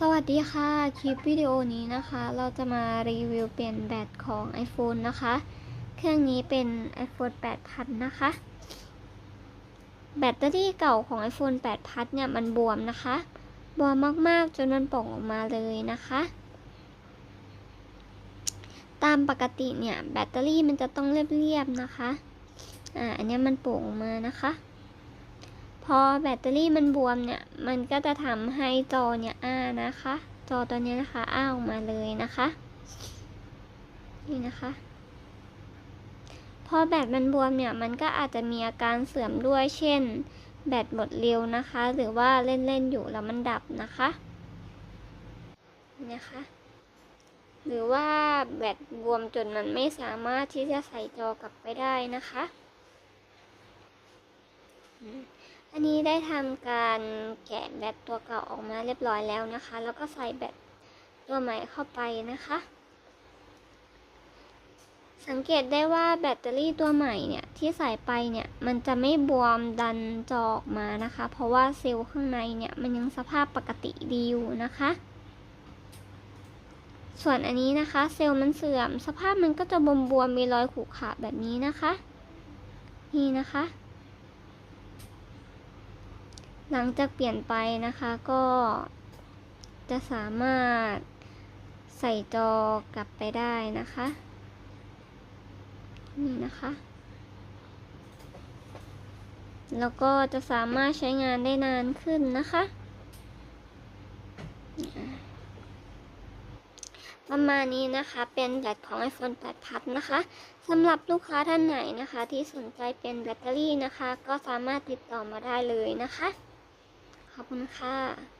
สวัสดีค่ะ คลิปวิดีโอนี้นะคะ เราจะมารีวิวเปลี่ยนแบตของ iPhone นะคะ เครื่องนี้เป็น iPhone 8พันนะคะ แบตเตอรี่เก่าของ iPhone 8พันเนี่ยมันบวมนะคะ บวมมากๆ จนมันป่องออกมาเลยนะคะ ตามปกติเนี่ย แบตเตอรี่มันจะต้องเรียบๆนะคะ อ่า อันนี้มันโป่งออกมานะคะ พอแบตเตอรี่มันบวมเนี่ย มันก็จะทำให้จอเนี่ยอ้านะคะ จอตัวนี้นะคะอ้าออกมาเลยนะคะ นี่นะคะพอแบตมันบวมเนี่ยมันก็อาจจะมีอาการเสื่อมด้วย เช่น แบตหมดเร็วนะคะ หรือว่าเล่นๆอยู่แล้วมันดับนะคะนะคะ หรือว่าแบตบวมจนมันไม่สามารถที่จะใส่จอกลับไปได้นะคะ อันนี้ได้ทำการแกะแบตตัวเก่าออกมาเรียบร้อยแล้วนะคะ แล้วก็ใส่แบตตัวใหม่เข้าไปนะคะ สังเกตได้ว่าแบตเตอรี่ตัวใหม่เนี่ยที่ใส่ไปเนี่ยมันจะไม่บวมดันจอออกมานะคะ เพราะว่าเซลล์ข้างในเนี่ยมันยังสภาพปกติดีอยู่นะคะ ส่วนอันนี้นะคะ เซลล์มันเสื่อม สภาพมันก็จะบวมบวมมีรอยขรุขระแบบนี้นะคะ นี่นะคะ หลังจากเปลี่ยนไปนะคะก็จะสามารถใส่จอกลับไปได้นะคะ นี่นะคะ แล้วก็จะสามารถใช้งานได้นานขึ้นนะคะ ประมาณนี้นะคะเป็นแบตของ iPhone 8 Plus นะคะสำหรับลูกค้าท่านไหนนะคะ ที่สนใจเป็นแบตเตอรี่นะคะ ก็สามารถติดต่อมาได้เลยนะคะ ขอบคุณค่ะ